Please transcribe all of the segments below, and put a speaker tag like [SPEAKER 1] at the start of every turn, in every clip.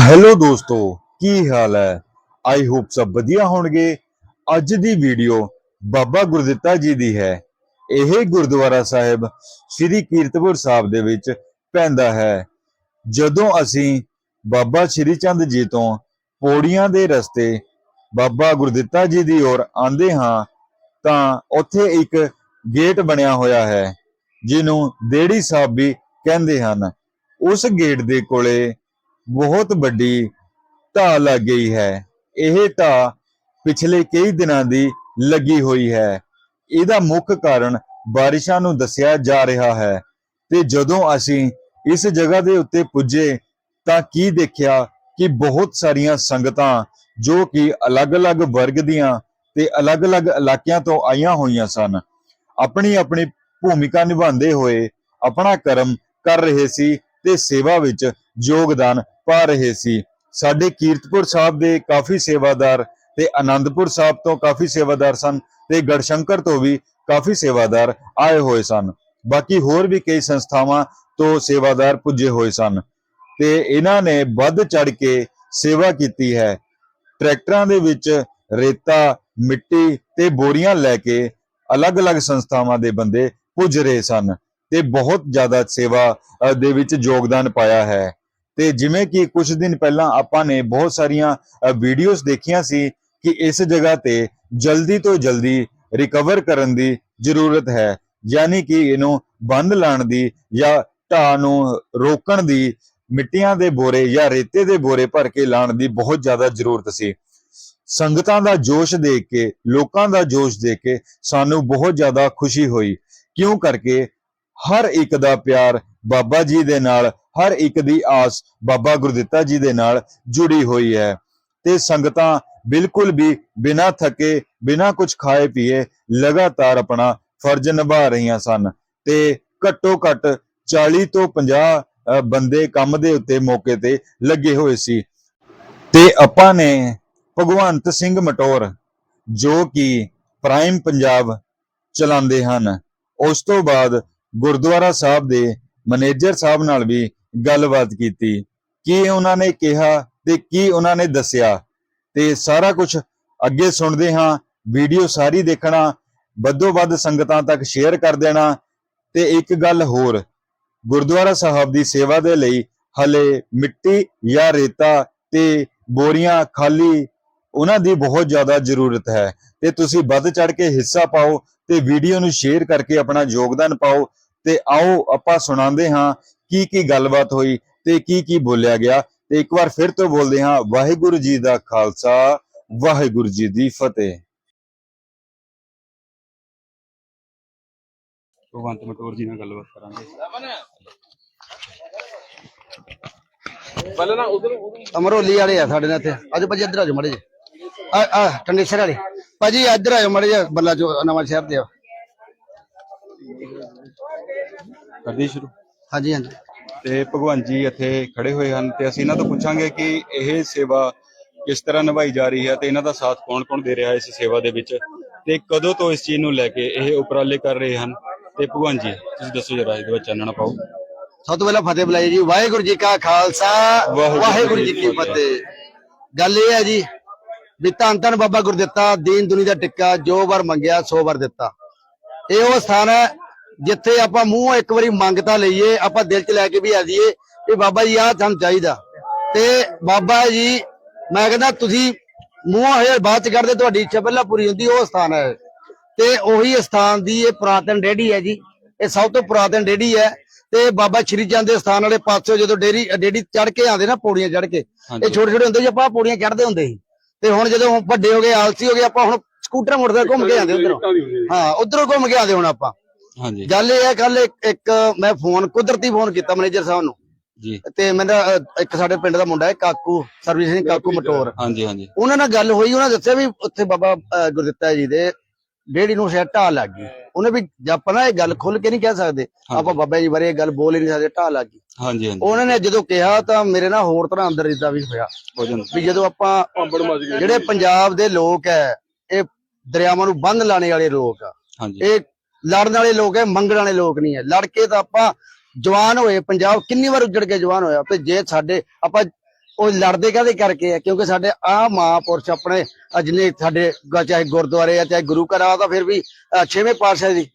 [SPEAKER 1] Hello ਦੋਸਤੋ, ਕੀ ਹਾਲ ਹੈ? I hope ਸਭ ਵਧੀਆ ਹੋਣਗੇ। ਅੱਜ ਦੀ ਵੀਡੀਓ ਬਾਬਾ ਗੁਰਦਿੱਤਾ ਜੀ ਦੀ ਹੈ। ਇਹ ਗੁਰਦੁਆਰਾ ਸਾਹਿਬ ਸ੍ਰੀ ਕੀਰਤਪੁਰ ਸਾਹਿਬ ਦੇ ਵਿੱਚ ਪੈਂਦਾ ਹੈ। ਜਦੋਂ ਅਸੀਂ ਬਾਬਾ ਸ਼੍ਰੀ ਚੰਦ ਜੀ ਤੋਂ ਪੌੜੀਆਂ ਦੇ ਰਸਤੇ ਬਾਬਾ ਗੁਰਦਿੱਤਾ ਜੀ ਦੀ ओर ਆਂਦੇ ਹਾਂ, ਤਾਂ ਉੱਥੇ ਇੱਕ ਗੇਟ ਬਣਿਆ ਹੋਇਆ ਹੈ, ਜਿਹਨੂੰ ਦੇੜੀ ਸਾਹਿਬ ਵੀ ਕਹਿੰਦੇ ਹਨ। ਉਸ ਗੇਟ ਦੇ ਕੋਲੇ ਬਹੁਤ ਵੱਡੀ ਢਾਹ ਲੱਗ ਗਈ ਹੈ। ਇਹ ਢਾਹ ਪਿਛਲੇ ਕਈ ਦਿਨਾਂ ਦੀ ਲੱਗੀ ਹੋਈ ਹੈ। ਇਹਦਾ ਮੁੱਖ ਕਾਰਨ ਬਾਰਿਸ਼ਾਂ ਨੂੰ ਦੱਸਿਆ ਜਾ ਰਿਹਾ ਹੈ ਤੇ ਜਦੋਂ ਅਸੀਂ ਇਸ ਜਗ੍ਹਾ ਦੇ ਉੱਤੇ ਪੁੱਜੇ ਤਾਂ ਕੀ ਦੇਖਿਆ ਕਿ ਬਹੁਤ ਸਾਰੀਆਂ ਸੰਗਤਾਂ ਜੋ ਕਿ ਅਲੱਗ-ਅਲੱਗ ਵਰਗ ਦੀਆਂ ਤੇ ਅਲੱਗ-ਅਲੱਗ ਇਲਾਕਿਆਂ ਤੋਂ ਆਈਆਂ ਹੋਈਆਂ ਸਨ ਆਪਣੀ ਆਪਣੀ ਭੂਮਿਕਾ ਨਿਭਾਉਂਦੇ ਹੋਏ ਆਪਣਾ ਕਰਮ ਕਰ ਰਹੇ ਸੀ ਤੇ ਸੇਵਾ ਵਿੱਚ ਯੋਗਦਾਨ ਪਾ ਰਹੇ ਸੀ। ਸਾਡੇ ਕੀਰਤਪੁਰ ਸਾਹਿਬ ਦੇ ਕਾਫੀ ਸੇਵਾਦਾਰ ਤੇ ਆਨੰਦਪੁਰ ਸਾਹਿਬ ਤੋਂ ਕਾਫੀ ਸੇਵਾਦਾਰ ਸਨ ਤੇ ਗੜਸ਼ੰਕਰ ਤੋਂ ਵੀ ਕਾਫੀ ਸੇਵਾਦਾਰ ਆਏ ਹੋਏ ਸਨ। ਬਾਕੀ ਹੋਰ ਵੀ ਕਈ ਸੰਸਥਾਵਾਂ ਤੋਂ ਸੇਵਾਦਾਰ ਪੁੱਜੇ ਹੋਏ ਸਨ ਤੇ ਇਹਨਾਂ ਨੇ ਵੱਧ ਚੜ ਕੇ ਸੇਵਾ ਕੀਤੀ ਹੈ। ਟਰੈਕਟਰਾਂ ਦੇ ਵਿੱਚ ਰੇਤਾ, ਮਿੱਟੀ ਤੇ ਬੋਰੀਆਂ ਲੈ ਕੇ ਅਲੱਗ-ਅਲੱਗ ਸੰਸਥਾਵਾਂ ਦੇ ਬੰਦੇ ਪੁੱਜ ਰਹੇ ਸਨ ਤੇ ਬਹੁਤ ਜ਼ਿਆਦਾ ਸੇਵਾ ਦੇ ਵਿੱਚ ਯੋਗਦਾਨ ਪਾਇਆ ਹੈ। ਤੇ ਜਿਵੇਂ ਕਿ ਕੁਝ ਦਿਨ ਪਹਿਲਾਂ ਆਪਾਂ ਨੇ ਬਹੁਤ ਸਾਰੀਆਂ ਵੀਡੀਓਜ਼ ਦੇਖੀਆਂ ਸੀ ਕਿ ਇਸ ਜਗ੍ਹਾ ਤੇ ਜਲਦੀ ਤੋਂ ਜਲਦੀ ਰਿਕਵਰ ਕਰਨ ਦੀ ਜ਼ਰੂਰਤ ਹੈ। ਯਾਨੀ ਕਿ ਇਹਨੂੰ ਬੰਦ ਲਾਉਣ ਦੀ ਜਾਂ ਢਾਹ ਨੂੰ ਰੋਕਣ ਦੀ, ਮਿੱਟੀਆਂ ਦੇ ਬੋਰੇ ਜਾਂ ਰੇਤੇ ਦੇ ਬੋਰੇ ਭਰ ਕੇ ਲਾਉਣ ਦੀ ਬਹੁਤ ਜ਼ਿਆਦਾ ਜ਼ਰੂਰਤ ਸੀ। ਸੰਗਤਾਂ ਦਾ ਜੋਸ਼ ਦੇਖ ਕੇ, ਲੋਕਾਂ ਦਾ ਜੋਸ਼ ਦੇਖ ਕੇ ਸਾਨੂੰ ਬਹੁਤ ਜ਼ਿਆਦਾ ਖੁਸ਼ੀ ਹੋਈ। ਕਿਉਂ ਕਰਕੇ ਹਰ ਇੱਕ ਦਾ ਪਿਆਰ ਬਾਬਾ ਜੀ ਦੇ ਨਾਲ, ਹਰ ਇੱਕ ਦੀ ਆਸ ਬਾਬਾ ਗੁਰਦਿੱਤਾ ਜੀ ਦੇ ਨਾਲ ਜੁੜੀ ਹੋਈ ਹੈ। ਤੇ ਸੰਗਤਾਂ ਬਿਲਕੁਲ ਵੀ ਬਿਨਾਂ ਥੱਕੇ, ਬਿਨਾਂ ਕੁਝ ਖਾਏ ਪੀਏ, ਲਗਾਤਾਰ ਆਪਣਾ ਫਰਜ਼ ਨਿਭਾ ਰਹੀਆਂ ਸਨ। ਤੇ ਘੱਟੋ ਘੱਟ 40 ਤੋਂ 50 ਬੰਦੇ ਕੰਮ ਦੇ ਉੱਤੇ ਮੌਕੇ ਤੇ ਲੱਗੇ ਹੋਏ ਸੀ। ਤੇ ਆਪਾਂ ਨੇ ਭਗਵੰਤ ਸਿੰਘ ਮਟੌਰ, ਜੋ ਕਿ ਪ੍ਰਾਈਮ ਪੰਜਾਬ ਚਲਾਉਂਦੇ ਹਨ, ਉਸ ਤੋਂ ਬਾਅਦ ਗੁਰਦੁਆਰਾ ਸਾਹਿਬ ਦੇ ਮੈਨੇਜਰ ਸਾਹਿਬ ਨਾਲ ਵੀ ਗੱਲਬਾਤ ਕੀਤੀ, ਕੀ ਉਹਨਾਂ ਨੇ ਕਿਹਾ ਤੇ ਕੀ ਉਹਨਾਂ ਨੇ ਦੱਸਿਆ। ਤੇ ਸਾਰਾ ਕੁਝ ਅੱਗੇ ਸੁਣਦੇ ਹਾਂ, ਵੀਡੀਓ ਸਾਰੀ ਦੇਖਣਾ, ਵੱਧੋ ਵੱਧ ਸੰਗਤਾਂ ਤੱਕ ਸ਼ੇਅਰ ਕਰ ਦੇਣਾ ਤੇ ਇੱਕ ਗੱਲ ਹੋਰ, ਗੁਰਦੁਆਰਾ ਸਾਹਿਬ ਦੀ ਸੇਵਾ ਦੇ ਲਈ ਹਲੇ ਮਿੱਟੀ ਜਾਂ ਰੇਤਾ ਤੇ ਬੋਰੀਆਂ ਖਾਲੀ, ਉਹਨਾਂ ਦੀ ਬਹੁਤ ਜ਼ਿਆਦਾ ਜ਼ਰੂਰਤ ਹੈ। ਤੇ ਤੁਸੀਂ ਵੱਧ ਚੜ ਕੇ ਹਿੱਸਾ ਪਾਓ ਤੇ ਵੀਡੀਓ ਨੂੰ ਸ਼ੇਅਰ ਕਰਕੇ ਆਪਣਾ ਯੋਗਦਾਨ ਪਾਓ ਤੇ ਆਓ ਆਪਾਂ ਸੁਣਾਉਂਦੇ ਹਾਂ ਕੀ ਕੀ ਗੱਲਬਾਤ ਹੋਈ ਤੇ ਕੀ ਕੀ ਬੋਲਿਆ ਗਿਆ। ਤੇ ਇੱਕ ਵਾਰ ਫਿਰ ਤੋਂ ਬੋਲਦੇ ਹਾਂ ਵਾਹਿਗੁਰੂ ਜੀ ਦਾ ਖਾਲਸਾ ਵਾਹਿਗੁਰੂ ਜੀ ਦੀ ਫਤਿਹ।
[SPEAKER 2] ਭਗਵੰਤ ਮਟੋਰ ਜੀ ਨਾਲ ਗੱਲਬਾਤ ਕਰਾਂਗੇ।
[SPEAKER 3] ਪਹਿਲਾਂ ਨਾ ਉਧਰ
[SPEAKER 4] ਅਮਰੋਲੀ ਵਾਲੇ ਆ ਸਾਡੇ ਨਾਲ ਇੱਥੇ। ਅੱਜ ਭਾਜੀ ਇੱਧਰ ਆ ਜਾਓ ਮੜੇ ਜੀ ਆ ਆ ਟੰਡੇਸਰ ਵਾਲੇ। ਭਾਜੀ ਇੱਧਰ ਆਇਓ ਮੜੇ ਜੀ ਬੱਲਾ ਜੋ ਨਵਾਂ ਸ਼ਹਿਰ ਦੇ ਆ।
[SPEAKER 2] ਕਰਦੇ ਸ਼ੁਰੂ?
[SPEAKER 4] ਹਾਂਜੀ ਹਾਂਜੀ।
[SPEAKER 2] ਤੇ ਭਗਵੰਤ ਜੀ ਇੱਥੇ ਖੜੇ ਹੋਏ ਹਨ ਤੇ ਅਸੀਂ ਇਹਨਾਂ ਤੋਂ ਪੁੱਛਾਂਗੇ ਕਿ ਇਹ ਸੇਵਾ ਕਿਸ ਤਰ੍ਹਾਂ ਨਿਭਾਈ ਜਾ ਰਹੀ ਹੈ ਤੇ ਇਹਨਾਂ ਦਾ ਸਾਥ ਕੌਣ-ਕੌਣ ਦੇ ਰਿਹਾ ਹੈ ਇਸ ਸੇਵਾ ਦੇ ਵਿੱਚ ਤੇ ਕਦੋਂ ਤੋਂ ਇਸ ਚੀਜ਼ ਨੂੰ ਲੈ ਕੇ ਇਹ ਉਪਰਾਲੇ ਕਰ ਰਹੇ ਹਨ? ਤੇ ਭਗਵੰਤ ਜੀ ਤੁਸੀਂ ਦੱਸੋ ਜਰਾ ਇਹਦੇ ਵਿੱਚ ਚਾਨਣਾ ਪਾਓ।
[SPEAKER 4] ਸਭ ਤੋਂ ਪਹਿਲਾਂ ਫਤਿਹ ਬੁਲਾਈ ਜੀ। ਵਾਹਿਗੁਰੂ ਜੀ ਕਾ ਖਾਲਸਾ
[SPEAKER 2] ਵਾਹਿਗੁਰੂ
[SPEAKER 4] ਵਾਹਿਗੁਰੂ ਜੀ ਕੀ ਫਤਿਹ। ਗੱਲ ਇਹ ਹੈ ਜੀ ਵੀ ਧੰਨ ਧੰਨ ਬਾਬਾ ਗੁਰਦਿੱਤਾ ਦੀਨ ਦੁਨੀ ਦਾ ਟਿੱਕਾ ਜੋ ਵਾਰ ਮੰਗਿਆ ਸੋ ਵਾਰ ਦਿੱਤਾ। ਇਹ ਉਹ ਸਥਾਨ ਹੈ ਜਿੱਥੇ ਆਪਾਂ ਮੂੰਹ ਇੱਕ ਵਾਰੀ ਮੰਗਤਾ ਲਈਏ ਆਪਾਂ ਦਿਲ 'ਚ ਲੈ ਕੇ ਵੀ ਆ ਜਾਈਏ ਵੀ ਬਾਬਾ ਜੀ ਆਹ ਸਾਨੂੰ ਚਾਹੀਦਾ। ਤੇ ਬਾਬਾ ਜੀ ਮੈਂ ਕਹਿੰਦਾ ਤੁਸੀਂ ਮੂੰਹ ਹਜੇ ਬਾਅਦ ਚ ਕਰਦੇ ਤੁਹਾਡੀ ਇੱਛਾ ਪਹਿਲਾਂ ਪੂਰੀ ਹੁੰਦੀ ਉਹ ਸਥਾਨ ਹੈ। ਤੇ ਉਹੀ ਸਥਾਨ ਦੀ ਇਹ ਪੁਰਾਤਨ ਡੇੜੀ ਹੈ ਜੀ। ਇਹ ਸਭ ਤੋਂ ਪੁਰਾਤਨ ਡੇੜੀ ਹੈ। ਤੇ ਬਾਬਾ ਸ਼੍ਰੀ ਚੰਦ ਦੇ ਸਥਾਨ ਵਾਲੇ ਪਾਸੇ ਜਦੋਂ ਡੇਰੀ ਡੇੜੀ ਚੜ ਕੇ ਆਉਂਦੇ ਨਾ ਪੌੜੀਆਂ ਚੜ ਕੇ। ਇਹ ਛੋਟੇ ਛੋਟੇ ਹੁੰਦੇ ਸੀ ਆਪਾਂ ਪੌੜੀਆਂ ਚੜਦੇ ਹੁੰਦੇ ਸੀ। ਤੇ ਹੁਣ ਜਦੋਂ ਵੱਡੇ ਹੋ ਗਏ ਆਲਸੀ ਹੋ ਗਏ ਆਪਾਂ ਹੁਣ ਸਕੂਟਰ ਮੋਟਰਸਾਈਕਲ ਘੁੰਮ ਕੇ ਆਉਂਦੇ ਉਧਰੋਂ। ਹਾਂ ਉਧਰੋਂ ਘੁੰਮ ਕੇ ਆਉਂਦੇ ਹੁਣ ਆਪਾਂ।
[SPEAKER 2] ਹਾਂਜੀ।
[SPEAKER 4] ਗੱਲ ਇਹ ਹੈ ਕੱਲ ਇੱਕ ਮੈਂ ਫੋਨ ਕੁਦਰਤੀ ਫੋਨ ਕੀਤਾ ਮੈਨੇਜਰ ਸਾਹਿਬ ਨੂੰ।
[SPEAKER 2] ਜੀ।
[SPEAKER 4] ਤੇ ਮੇਰਾ ਇੱਕ ਸਾਡੇ ਪਿੰਡ ਦਾ ਮੁੰਡਾ ਹੈ ਕਾਕੂ ਸਰਵਿਸ ਸਿੰਘ ਕਾਕੂ ਮਟੋਰ।
[SPEAKER 2] ਹਾਂਜੀ ਹਾਂਜੀ।
[SPEAKER 4] ਉਹਨਾਂ ਨਾਲ ਗੱਲ ਹੋਈ ਉਹਨਾਂ ਦੱਸਿਆ ਵੀ ਉੱਥੇ ਬਾਬਾ ਗੁਰਦਿੱਤਾ ਜੀ ਦੇ ਡੇੜੀ ਨੂੰ ਸ਼ਾਇਦ ਢਾਹ ਲੱਗ ਗਈ। ਉਹਨੇ ਵੀ ਆਪਾਂ ਨਾ ਇਹ ਗੱਲ ਖੁੱਲ ਕੇ ਨਹੀਂ ਕਹਿ ਸਕਦੇ ਆਪਾਂ ਬਾਬਾ ਜੀ ਬਾਰੇ ਇਹ ਗੱਲ ਬੋਲ ਹੀ ਨਹੀਂ ਸਕਦੇ ਢਾਹ ਲੱਗ ਗਈ।
[SPEAKER 2] ਹਾਂਜੀ ਹਾਂਜੀ।
[SPEAKER 4] ਉਹਨਾਂ ਨੇ ਜਦੋਂ ਕਿਹਾ ਤਾਂ ਮੇਰੇ ਨਾਲ ਹੋਰ ਤਰ੍ਹਾਂ ਅੰਦਰ ਇਦਾਂ ਵੀ ਹੋਇਆ। ਵੀ ਜਦੋਂ ਆਪਾਂ ਜਿਹੜੇ ਪੰਜਾਬ ਦੇ ਲੋਕ ਹੈ ਇਹ ਦਰਿਆਵਾਂ ਨੂੰ ਬੰਨ ਲਾਣੇ ਵਾਲੇ ਲੋਕ ਆ
[SPEAKER 2] ਹਾਂਜੀ।
[SPEAKER 4] ਇਹ ਲੜਨ ਵਾਲੇ ਲੋਕ ਹੈ ਮੰਗਣ ਵਾਲੇ ਲੋਕ ਨਹੀਂ ਹੈ। ਲੜ ਕੇ ਤਾਂ ਆਪਾਂ ਜਵਾਨ ਹੋਏ ਪੰਜਾਬ ਕਿੰਨੀ ਵਾਰ ਉੱਜੜ ਕੇ ਜਵਾਨ ਹੋਇਆ। ਤੇ ਜੇ ਸਾਡੇ ਆਪਾਂ ਉਹ ਲੜਦੇ ਕਾਹਦੇ ਕਰਕੇ ਆ ਕਿਉਂਕਿ ਸਾਡੇ ਆ ਮਹਾਂਪੁਰਸ਼ ਆਪਣੇ ਆਹ ਜਿੰਨੇ ਸਾਡੇ ਚਾਹੇ ਗੁਰਦੁਆਰੇ ਆ ਚਾਹੇ ਗੁਰੂ ਘਰ ਆ ਤਾਂ ਫਿਰ ਵੀ ਛੇਵੇਂ ਪਾਤਸ਼ਾਹ ਦੀ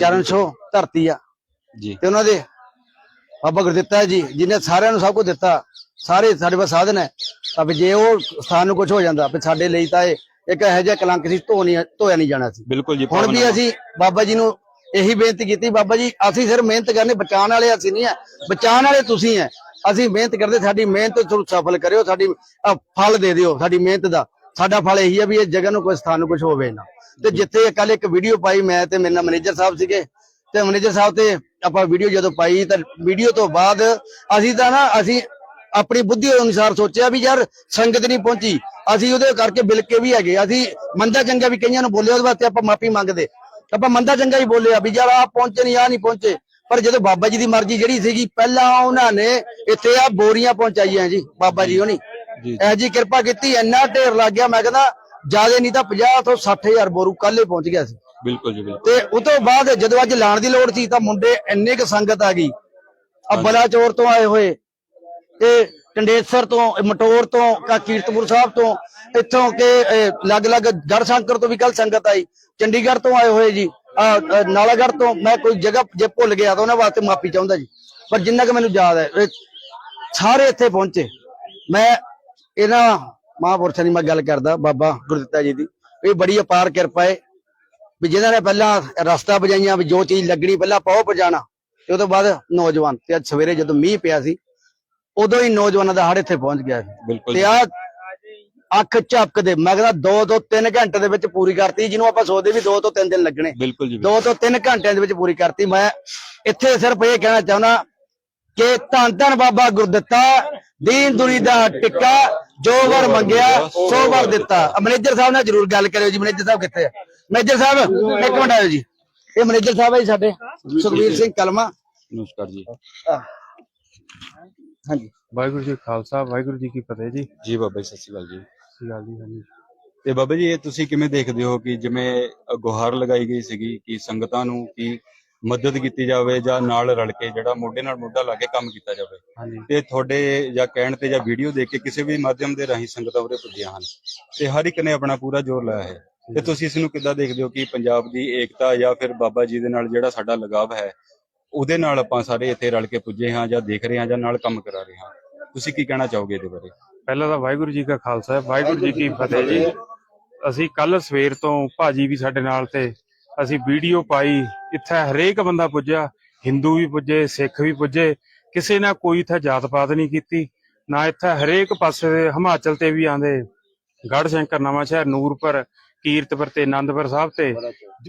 [SPEAKER 4] ਚਰਨ ਛੋਹ ਧਰਤੀ ਆ।
[SPEAKER 2] ਜੀ।
[SPEAKER 4] ਤੇ ਉਹਨਾਂ ਦੇ ਬਾਬਾ ਗੁਰਦਿੱਤਾ ਜੀ ਜਿਹਨੇ ਸਾਰਿਆਂ ਨੂੰ ਸਭ ਕੁਝ ਦਿੱਤਾ ਸਾਰੇ ਸਾਡੇ ਕੋਲ ਸਾਧਨ ਹੈ। ਤਾਂ ਜੇ ਉਹ ਸਥਾਨ ਨੂੰ ਕੁਝ ਹੋ ਜਾਂਦਾ ਵੀ ਸਾਡੇ ਲਈ ਤਾਂ ਇਹ ਇੱਕ ਇਹੋ ਜਿਹਾ ਕਲੰਕ ਸੀ ਧੋ ਨਹੀਂ ਧੋਇਆ ਨਹੀਂ ਜਾਣਾ ਸੀ।
[SPEAKER 2] ਬਿਲਕੁਲ ਜੀ
[SPEAKER 4] ਹੁਣ ਵੀ ਅਸੀਂ ਬਾਬਾ ਜੀ ਨੂੰ ਇਹੀ ਬੇਨਤੀ ਕੀਤੀ ਬਾਬਾ ਜੀ ਅਸੀਂ ਸਿਰ ਮਿਹਨਤ ਕਰਨੇ ਬਚਾਉਣ ਵਾਲੇ ਅਸੀਂ ਨਹੀਂ ਹੈ ਬਚਾਉਣ ਵਾਲੇ ਤੁਸੀਂ ਹੈ ਅਸੀਂ ਮਿਹਨਤ ਕਰਦੇ ਸਾਡੀ ਮਿਹਨਤ ਤੁਹਾਨੂੰ ਸਫਲ ਕਰਿਓ ਸਾਡੀ ਫਲ ਦੇ ਦਿਓ ਸਾਡੀ ਮਿਹਨਤ ਦਾ। ਸਾਡਾ ਫਲ ਇਹੀ ਹੈ ਵੀ ਇਹ ਜਗ੍ਹਾ ਨੂੰ ਕੋਈ ਸਥਾਨ ਨੂੰ ਕੁਝ ਹੋਵੇ ਨਾ। ਤੇ ਜਿੱਥੇ ਕੱਲ ਇੱਕ ਵੀਡੀਓ ਪਾਈ ਮੈਂ ਤੇ ਮੇਰੇ ਨਾਲ ਮੈਨੇਜਰ ਸਾਹਿਬ ਸੀਗੇ ਤੇ ਮੈਨੇਜਰ ਸਾਹਿਬ ਤੇ ਆਪਾਂ ਵੀਡੀਓ ਜਦੋਂ ਪਾਈ ਤਾਂ ਵੀਡੀਓ ਤੋਂ ਬਾਅਦ ਅਸੀਂ ਤਾਂ ਨਾ ਅਸੀਂ ਆਪਣੀ ਬੁੱਧੀ ਅਨੁਸਾਰ ਸੋਚਿਆ ਵੀ ਯਾਰ ਸੰਗਤ ਨਹੀਂ ਪਹੁੰਚੀ। ਅਸੀਂ ਉਹਦੇ ਕਰਕੇ ਬਿਲ ਕੇ ਵੀ ਹੈਗੇ ਅਸੀਂ ਮੰਦਾ ਚੰਗਾ ਵੀ ਕਈਆਂ ਨੂੰ ਬੋਲੇ ਉਹਦੇ ਵਾਸਤੇ ਆਪਾਂ ਮਾਫੀ ਮੰਗਦੇ। ਆਪਾਂ ਮੰਦਾ ਚੰਗਾ ਹੀ ਬੋਲਿਆ ਵੀ ਯਾਰ ਆ ਪਹੁੰਚੇ ਨਹੀਂ ਆ ਨਹੀਂ ਪਹੁੰਚੇ। ਪਰ ਜਦੋਂ ਬਾਬਾ ਜੀ ਦੀ ਮਰਜ਼ੀ ਜਿਹੜੀ ਸੀਗੀ ਪਹਿਲਾਂ ਉਹਨਾਂ ਨੇ ਇੱਥੇ ਆ ਬੋਰੀਆਂ ਪਹੁੰਚਾਈਆਂ ਜੀ ਬਾਬਾ ਜੀ ਹੋਣੀ। ਇਹ ਜੀ ਕਿਰਪਾ ਕੀਤੀ ਇੰਨਾ ਢੇਰ ਲੱਗ ਗਿਆ। ਮੈਂ ਕਹਿੰਦਾ ਜਿਆਦੇ ਨਹੀਂ ਤਾਂ 50 ਤੋਂ 60000 ਬੋਰੂ ਕੱਲੇ ਪਹੁੰਚ ਗਿਆ ਸੀ।
[SPEAKER 2] ਬਿਲਕੁਲ ਜੀ ਬਿਲਕੁਲ।
[SPEAKER 4] ਤੇ ਉਹ ਤੋਂ ਬਾਅਦ ਜਦੋਂ ਅੱਜ ਲਾਣ ਦੀ ਲੋੜ ਸੀ ਤਾਂ ਮੁੰਡੇ ਇੰਨੇ ਕੁ ਸੰਗਤ ਆ ਗਈ। ਆ ਬਲਾਚੌਰ ਤੋਂ ਆਏ ਹੋਏ। ਤੇ ਟੰਡੇਸਰ ਤੋਂ ਮਟੋਰ ਤੋਂ ਕਾ ਕੀਰਤਪੁਰ ਸਾਹਿਬ ਤੋਂ, ਇੱਥੋਂ ਕੇ ਅਲੱਗ-ਅਲੱਗ ਜੜ ਸ਼ੰਕਰ ਤੋਂ ਵੀ ਕੱਲ ਸੰਗਤ ਆਈ। ਚੰਡੀਗੜ੍ਹ ਤੋਂ ਆਏ ਹੋਏ ਜੀ। ਨਾਲਾਗੜ੍ਹ ਤੋਂ ਮੈਂ ਕੋਈ ਜਗ੍ਹਾ ਜੇ ਭੁੱਲ ਗਿਆ ਤਾਂ ਉਹਨਾਂ ਵਾਸਤੇ ਮਾਫੀ ਚਾਹੁੰਦਾ ਜੀ। ਪਰ ਜਿੰਨਾ ਕਿ ਮੈਨੂੰ ਯਾਦ ਹੈ ਸਾਰੇ ਇੱਥੇ ਪਹੁੰਚੇ। ਮੈਂ ਇਹਨਾਂ ਮਹਾਂਪੁਰਸ਼ਾਂ ਦੀ ਮੈਂ ਗੱਲ ਕਰਦਾ, ਬਾਬਾ ਗੁਰਦਿੱਤਾ ਜੀ ਦੀ। ਇਹ ਬੜੀ ਅਪਾਰ ਕਿਰਪਾ ਹੈ ਵੀ ਜਿਹਨਾਂ ਨੇ ਪਹਿਲਾਂ ਰਸਤਾ ਬਜਾਈਆਂ ਵੀ ਜੋ ਚੀਜ਼ ਲੱਗਣੀ, ਪਹਿਲਾਂ ਪਾਓ ਪਜਾਣਾ ਤੇ ਉਹ ਤੋਂ ਬਾਅਦ ਨੌਜਵਾਨ, ਤੇ ਅੱਜ ਸਵੇਰੇ ਜਦੋਂ ਮੀਂਹ ਪਿਆ ਸੀ ਉਦੋਂ ਹੀ ਨੌਜਵਾਨਾਂ ਦਾ ਹੜ ਇੱਥੇ ਪਹੁੰਚ ਗਿਆ ਸੀ।
[SPEAKER 2] ਬਿਲਕੁਲ
[SPEAKER 4] ਤੇ। ਆ ਅੱਖ ਝਪਕਦੇ ਮੈਂ ਕਹਿੰਦਾ 2 ਤੋਂ 3 ਘੰਟੇ ਦੇ ਵਿੱਚ ਪੂਰੀ ਕਰਤੀ ਜਿਹਨੂੰ ਆਪਾਂ ਸੋਚਦੇ ਵੀ 2 ਤੋਂ 3 ਦਿਨ ਲੱਗਣੇ।
[SPEAKER 2] ਬਿਲਕੁਲ ਜੀ
[SPEAKER 4] 2 ਤੋਂ 3 ਘੰਟਿਆਂ ਦੇ ਵਿੱਚ ਪੂਰੀ ਕਰਤੀ। ਮੈਂ ਇੱਥੇ ਸਿਰਫ ਇਹ ਕਹਿਣਾ ਚਾਹੁੰਦਾ ਕਿ ਧੰਨ ਧੰਨ ਬਾਬਾ ਗੁਰਦਿੱਤਾ ਦੀਨ ਦੁਨੀ ਦਾ ਟਿੱਕਾ ਜੋ ਵਰ ਮੰਗਿਆ ਸੋ ਵਰ ਦਿੱਤਾ। ਮੈਨੇਜਰ ਸਾਹਿਬ ਨਾਲ ਜਰੂਰ ਗੱਲ ਕਰਿਓ ਜੀ। ਮੈਨੇਜਰ ਸਾਹਿਬ ਕਿੱਥੇ ਆ? ਮੈਨੇਜਰ ਸਾਹਿਬ ਇੱਕ ਮਿੰਟ ਆਇਓ ਜੀ। ਇਹ ਮੈਨੇਜਰ ਸਾਹਿਬ ਹੈ ਜੀ ਸਾਡੇ। ਸੁਖਵੀਰ ਸਿੰਘ ਕਲਮਾ।
[SPEAKER 2] ਨਮਸਕਾਰ ਜੀ।
[SPEAKER 4] ਹਾਂਜੀ।
[SPEAKER 3] ਵਾਹਿਗੁਰੂ ਜੀ ਖਾਲਸਾ ਵਾਹਿਗੁਰੂ ਜੀ ਕੀ ਫਤਿਹ ਜੀ।
[SPEAKER 2] ਜੀ ਬਾਬਾ ਜੀ ਸਤਿ ਸ਼੍ਰੀ ਅਕਾਲ ਜੀ।
[SPEAKER 3] ਸ੍ਰੀ ਅਕਾਲ ਜੀ ਹਾਂਜੀ।
[SPEAKER 2] ਤੇ ਬਾਬਾ ਜੀ ਇਹ ਤੁਸੀਂ ਕਿਵੇਂ ਦੇਖਦੇ ਹੋ ਕਿ ਜਿਵੇਂ ਗੁਹਾਰ ਲਗਾਈ ਗਈ ਸੀਗੀ ਕਿ ਸੰਗਤਾਂ ਨੂੰ ਕੀ ਮਦਦ ਕੀਤੀ ਜਾਵੇ ਜਾਂ ਨਾਲ ਰਲ ਕੇ ਜਿਹੜਾ ਮੋਢੇ ਨਾਲ ਮੋਢਾ ਲਾ ਕੇ ਕੰਮ ਕੀਤਾ ਜਾਵੇ? ਤੇ ਤੁਹਾਡੇ ਜਾਂ ਕਹਿਣ ਤੇ ਜਾਂ ਵੀਡੀਓ ਦੇਖ ਕੇ ਕਿਸੇ ਵੀ ਮਾਧਿਅਮ ਦੇ ਰਾਹੀਂ ਸੰਗਤਾਂ ਉਰੇ ਪੁੱਜੀਆਂ ਹਨ। ਤੇ ਹਰ ਇੱਕ ਨੇ ਆਪਣਾ ਪੂਰਾ ਜ਼ੋਰ ਲਾਇਆ ਹੈ। ਤੇ ਤੁਸੀਂ ਇਸ ਨੂੰ ਕਿੱਦਾਂ ਦੇਖਦੇ ਹੋ ਕਿ ਪੰਜਾਬ ਦੀ ਏਕਤਾ ਜਾਂ ਫਿਰ ਬਾਬਾ ਜੀ ਦੇ ਨਾਲ ਜਿਹੜਾ ਸਾਡਾ ਲਗਾਵ ਹੈ ਉਹਦੇ ਨਾਲ ਆਪਾਂ ਸਾਰੇ ਇੱਥੇ ਰਲ ਕੇ ਪੁੱਜੇ ਹਾਂ ਜਾਂ ਦੇਖ ਰਹੇ ਹਾਂ ਜਾਂ ਨਾਲ ਕੰਮ ਕਰਾ ਰਹੇ ਹਾਂ। ਤੁਸੀਂ ਕੀ ਕਹਿਣਾ ਚਾਹੋਗੇ ਇਹਦੇ ਬਾਰੇ?
[SPEAKER 3] ਪਹਿਲਾਂ ਤਾਂ ਵਾਹਿਗੁਰੂ ਜੀ ਕਾ ਖਾਲਸਾ, ਵਾਹਿਗੁਰੂ ਜੀ ਕੀ ਫਤਿਹ ਜੀ। ਅਸੀਂ ਕੱਲ ਸਵੇਰ ਤੋਂ ਭਾਜੀ ਵੀ ਸਾਡੇ ਨਾਲ ਤੇ ਅਸੀਂ ਵੀਡੀਓ ਪਾਈ, ਇੱਥੇ ਹਰੇਕ ਬੰਦਾ ਪੁੱਜਿਆ, ਹਿੰਦੂ ਵੀ ਪੁੱਜੇ, ਸਿੱਖ ਵੀ ਪੁੱਜੇ, ਕਿਸੇ ਨੇ ਕੋਈ ਇੱਥੇ ਜਾਤ ਪਾਤ ਨਹੀਂ ਕੀਤੀ, ਨਾ ਇੱਥੇ ਹਰੇਕ ਪਾਸੇ ਦੇ ਹਿਮਾਚਲ ਤੇ ਵੀ ਆਂਦੇ ਗੜ ਸ਼ੰਕਰ ਨਵਾਂ ਸ਼ਹਿਰ ਨੂਰਪੁਰ, ਕੀਰਤਪੁਰ ਤੇ, ਆਨੰਦਪੁਰ ਸਾਹਿਬ ਤੇ,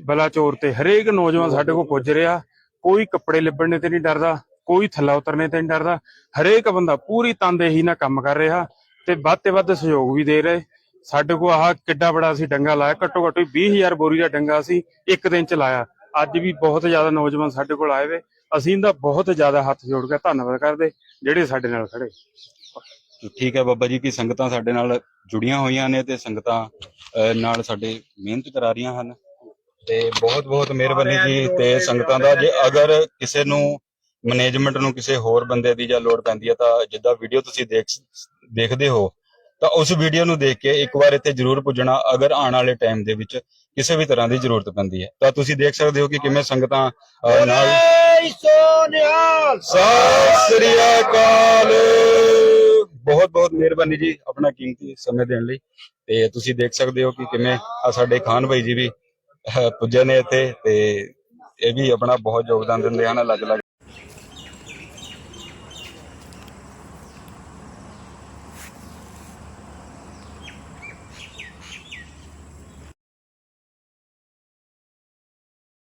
[SPEAKER 3] ਬਲਾਚੌਰ ਤੇ, ਹਰੇਕ ਨੌਜਵਾਨ ਸਾਡੇ ਕੋਲ ਪੁੱਜ ਰਿਹਾ। ਕੋਈ ਕੱਪੜੇ ਲਿਬੜਨੇ ਤੇ ਨਹੀਂ ਡਰਦਾ ਕੋਈ ਥੱਲਾ ਉਤਰਨੇ ਤੇ ਨਹੀਂ ਡਰਦਾ। ਹਰੇਕ ਬੰਦਾ ਪੂਰੀ ਤਨਦੇਹੀ ਨਾਲ ਕੰਮ ਕਰ ਰਿਹਾ ਤੇ ਵੱਧ ਤੇ ਵੱਧ ਸਹਿਯੋਗ ਵੀ ਦੇ ਰਹੇ। ਸਾਡੇ ਕੋਲ ਆਹ ਕਿੱਡਾ ਬੜਾ ਸੀ ਡੰਗਾ ਲਾਇਆ ਘੱਟੋ ਘੱਟ 20000 ਬੋਰੀ ਦਾ ਡੰਗਾ ਅਸੀਂ ਇੱਕ ਦਿਨ ਚ ਲਾਇਆ। ਅੱਜ ਵੀ ਬਹੁਤ ਜ਼ਿਆਦਾ ਨੌਜਵਾਨ ਸਾਡੇ ਕੋਲ ਆਏ ਵੇ। ਅਸੀਂ ਇਹਦਾ ਬਹੁਤ ਜ਼ਿਆਦਾ ਹੱਥ ਜੋੜ ਕੇ ਧੰਨਵਾਦ ਕਰਦੇ ਜਿਹੜੇ ਸਾਡੇ ਨਾਲ ਖੜੇ।
[SPEAKER 2] ਠੀਕ ਹੈ ਬਾਬਾ ਜੀ ਕਿ ਸੰਗਤਾਂ ਸਾਡੇ ਨਾਲ ਜੁੜੀਆਂ ਹੋਈਆਂ ਨੇ ਤੇ ਸੰਗਤਾਂ ਅਹ, ਨਾਲ ਸਾਡੇ ਮਿਹਨਤ ਕਰਾ ਰਹੀਆਂ ਹਨ। ਤੇ ਬਹੁਤ ਬਹੁਤ ਮਿਹਰਬਾਨੀ ਜੀ ਤੇ ਸੰਗਤਾਂ ਦਾ। ਜੇ ਅਗਰ ਕਿਸੇ ਨੂੰ ਮੈਨੇਜਮੈਂਟ ਨੂੰ ਕਿਸੇ ਹੋਰ ਬੰਦੇ ਦੀ ਜਾਂ ਲੋੜ ਪੈਂਦੀ ਹੈ ਤਾਂ ਜਿੱਦਾਂ ਵੀਡੀਓ ਤੁਸੀਂ ਦੇਖ ਦੇਖਦੇ ਹੋ ਤਾਂ ਉਸ ਵੀਡੀਓ ਨੂੰ ਦੇਖ ਕੇ ਇੱਕ ਵਾਰ ਇੱਥੇ ਜ਼ਰੂਰ ਪੁੱਜਣਾ ਅਗਰ ਆਉਣ ਵਾਲੇ ਟਾਈਮ ਦੇ ਵਿੱਚ ਕਿਸੇ ਵੀ ਤਰ੍ਹਾਂ ਦੀ ਜ਼ਰੂਰਤ ਪੈਂਦੀ ਹੈ। ਤਾਂ ਤੁਸੀਂ ਦੇਖ ਸਕਦੇ ਹੋ ਕਿ ਕਿਵੇਂ ਸੰਗਤਾਂ ਨਾਲ ਸਤਿ ਸ੍ਰੀ ਅਕਾਲ! ਬਹੁਤ ਬਹੁਤ ਮਿਹਰਬਾਨੀ ਜੀ ਆਪਣਾ ਕੀਮਤੀ ਸਮੇਂ ਦੇਣ ਲਈ। ਤੇ ਤੁਸੀਂ ਦੇਖ ਸਕਦੇ ਹੋ ਕਿ ਕਿਵੇਂ ਆ ਸਾਡੇ ਖਾਨ ਭਾਈ ਜੀ ਵੀ ਪੁੱਜੇ ਨੇ ਇੱਥੇ ਤੇ ਇਹ ਵੀ ਆਪਣਾ ਬਹੁਤ ਯੋਗਦਾਨ ਦਿੰਦੇ ਹਨ ਅਲੱਗ-ਅਲੱਗ